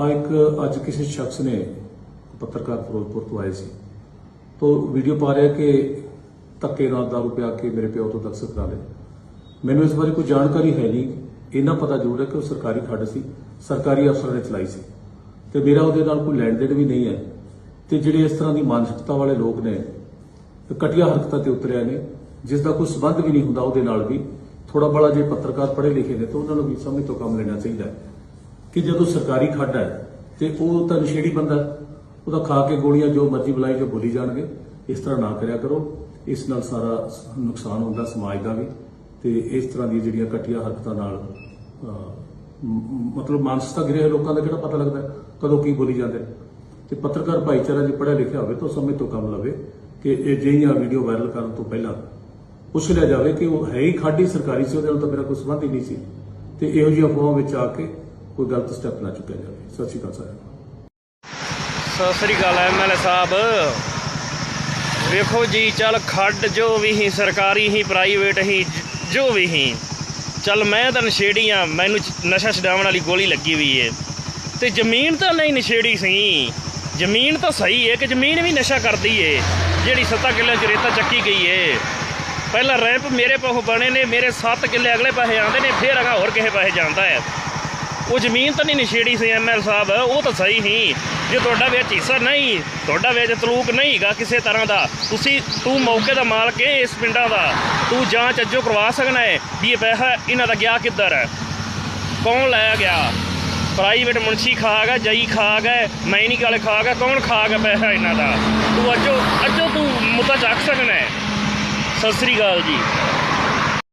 ਆ ਇੱਕ ਅੱਜ ਕਿਸੇ ਸ਼ਖਸ ਨੇ ਪੱਤਰਕਾਰ ਫਿਰੋਜ਼ਪੁਰ ਤੋਂ ਆਏ ਸੀ। ਤੋਂ ਵੀਡੀਓ ਪਾ ਰਿਹਾ ਕਿ ਧੱਕੇ ਨਾਲ ਦਾਰੂ ਪਿਆ ਕੇ ਮੇਰੇ ਪਿਓ ਤੋਂ ਦਸਤਖਤ ਕਰਾ ਲਏ। ਮੈਨੂੰ ਇਸ ਬਾਰੇ ਕੋਈ ਜਾਣਕਾਰੀ ਹੈ ਨਹੀਂ। ਇਹਨਾਂ ਪਤਾ ਜ਼ਰੂਰ ਹੈ ਕਿ ਉਹ ਸਰਕਾਰੀ ਖੱਡ ਸੀ, ਸਰਕਾਰੀ ਅਫਸਰ ਨੇ ਚਲਾਈ ਸੀ। ਤੇ ਮੇਰਾ ਉਹਦੇ ਨਾਲ ਕੋਈ ਲੈਣ ਦੇਣ ਵੀ ਨਹੀਂ ਹੈ। ਤੇ ਜਿਹੜੇ ਇਸ ਤਰ੍ਹਾਂ ਦੀ ਮਾਨਸਿਕਤਾ ਵਾਲੇ ਲੋਕ ਨੇ ਘਟੀਆ ਹਰਕਤਾਂ ਤੇ ਉਤਰਿਆ ਨੇ, ਜਿਸ ਦਾ ਕੋਈ ਸਬੰਧ ਵੀ ਨਹੀਂ ਹੁੰਦਾ ਉਹਦੇ ਨਾਲ ਵੀ ਥੋੜਾ ਬੜਾ ਜੇ ਪੱਤਰਕਾਰ ਪੜ੍ਹੇ ਲਿਖੇ ਨੇ, ਤਾਂ ਉਹਨਾਂ ਨੂੰ ਵੀ ਸਮਝ ਤੋਂ ਕੰਮ ਲੈਣਾ ਚਾਹੀਦਾ ਹੈ। ਕਿ ਜਦੋਂ ਸਰਕਾਰੀ ਖੱਡ ਹੈ ਤੇ ਉਹ ਤਾਂ ਨਸ਼ੇੜੀ ਬੰਦਾ ਉਹਦਾ ਖਾ ਕੇ ਗੋਲੀਆਂ ਜੋ ਮਰਜ਼ੀ ਬੁਲਾਈ ਜੋ ਬੋਲੀ ਜਾਣਗੇ, ਇਸ ਤਰ੍ਹਾਂ ਨਾ ਕਰਿਆ ਕਰੋ ਇਸ ਨਾਲ ਸਾਰਾ ਨੁਕਸਾਨ ਹੁੰਦਾ ਸਮਾਜ ਦਾ ਵੀ ਤੇ ਇਸ ਤਰ੍ਹਾਂ ਦੀ ਜਿਹੜੀਆਂ ਘਟੀਆ ਹਰਕਤਾਂ ਨਾਲ ਮਤਲਬ ਮਾਨਸਿਕਤਾ ਗਿਰੇ ਹੋਏ ਲੋਕਾਂ ਦਾ ਕਿਹੜਾ ਪਤਾ ਲੱਗਦਾ ਕਦੋਂ ਕੀ ਬੋਲੀ ਜਾਂਦੇ ਨੇ। ਤੇ ਪੱਤਰਕਾਰ ਭਾਈਚਾਰਾ ਜੇ ਪੜ੍ਹਿਆ ਲਿਖਿਆ ਹੋਵੇ ਤਾਂ ਉਹ ਸਮਝ ਤੋਂ ਕੰਮ ਲਵੇ ਕਿ ਇਹ ਜਿਹੀਆਂ ਵੀਡੀਓ ਵਾਇਰਲ ਕਰਨ ਤੋਂ ਪਹਿਲਾਂ ਪੁੱਛ ਲਿਆ ਜਾਵੇ ਕਿ ਉਹ ਹੈ ਹੀ ਖਾਡੀ ਸਰਕਾਰੀ ਸੀ, ਉਹਦੇ ਨਾਲ ਤਾਂ ਮੇਰਾ ਕੋਈ ਸੰਬੰਧ ਹੀ ਨਹੀਂ ਸੀ ਤੇ ਇਹੋ ਜਿਹੀ ਅਫਵਾਹਾਂ ਵਿੱਚ ਆ ਕੇ ਕੋਈ ਗਲਤ ਸਟੈਪ ਨਾ ਚੁੱਕਿਆ ਜਾਵੇ। ਸਤਿ ਸ਼੍ਰੀ ਅਕਾਲ ਸਾਰਿਆਂ ਨੂੰ। ਸਤਿ ਸ੍ਰੀ ਅਕਾਲ ਐਮਐਲਏ ਸਾਹਿਬ। ਵੇਖੋ ਜੀ, ਚੱਲ ਖੱਡ ਜੋ ਵੀ ਹੀ ਸਰਕਾਰੀ ਹੀ ਪ੍ਰਾਈਵੇਟ ਹੀ, ਜੋ ਵੀ ਹੀ ਚੱਲ ਮੈਂ ਤਾਂ ਨਸ਼ੇੜੀ ਆ, ਮੈਨੂੰ ਨਸ਼ਾ ਛਡਾਉਣ ਵਾਲੀ ਗੋਲੀ ਲੱਗੀ ਹੋਈ ਏ। ਤੇ ਜ਼ਮੀਨ ਤਾਂ ਨਹੀਂ ਨਸ਼ੇੜੀ ਸੀ। ਜ਼ਮੀਨ ਤਾਂ ਸਹੀ ਏ ਕਿ ਜ਼ਮੀਨ ਵੀ ਨਸ਼ਾ ਕਰਦੀ ਏ, ਜਿਹੜੀ 7 ਕਿੱਲੇ ਚ ਰੇਤਾ ਚੱਕੀ ਗਈ ਏ। ਪਹਿਲਾਂ ਰੈਂਪ ਮੇਰੇ ਪਾਸੋਂ ਬਣੇ ਨੇ, ਮੇਰੇ 7 ਕਿੱਲੇ ਅਗਲੇ ਪਾਸੇ ਆਉਂਦੇ ਨੇ, ਫਿਰ ਅਗਾ ਹੋਰ ਕਿਸੇ ਪਾਸੇ ਜਾਂਦਾ ਹੈ ਉਹ ਜ਼ਮੀਨ ਤਾਂ ਨਹੀਂ ਨਸ਼ੇੜੀ ਸੀ ਐਮਐਲ ਸਾਹਿਬ, ਉਹ ਤਾਂ ਸਹੀ ਹੀ ਜੇ ਤੁਹਾਡਾ ਵਿੱਚ ਹਿੱਸਾ ਨਹੀਂ, ਤੁਹਾਡਾ ਵਿੱਚ ਤਲੂਕ ਨਹੀਂ ਹੈਗਾ ਕਿਸੇ ਤਰ੍ਹਾਂ ਦਾ, ਤੁਸੀਂ ਤੂੰ ਮੌਕੇ ਦਾ ਮਾਲਕ ਹੈ ਇਸ ਪਿੰਡਾਂ ਦਾ। ਤੂੰ ਜਾਂਚ ਅੱਜੋ ਕਰਵਾ ਸਕਣਾ ਹੈ ਵੀ ਇਹ ਪੈਸਾ ਇਹਨਾਂ ਦਾ ਗਿਆ ਕਿੱਧਰ ਹੈ। ਕੌਣ ਲਾਇਆ ਗਿਆ? ਪ੍ਰਾਈਵੇਟ ਮੁਨਸ਼ੀ ਖਾ ਗਿਆ ਜਈ ਖਾ ਗਏ ਮੈਨਿਕ ਵਾਲੇ ਖਾ ਗਏ ਕੌਣ ਖਾ ਗਿਆ ਪੈਸਾ ਇਹਨਾਂ ਦਾ? ਤੂੰ ਅੱਜੋ ਅੱਜੋ ਤੂੰ ਮੁੱਦਾ ਚੱਕ ਸਕਣਾ ਹੈ ਸਤਿ ਸ੍ਰੀ ਅਕਾਲ ਜੀ।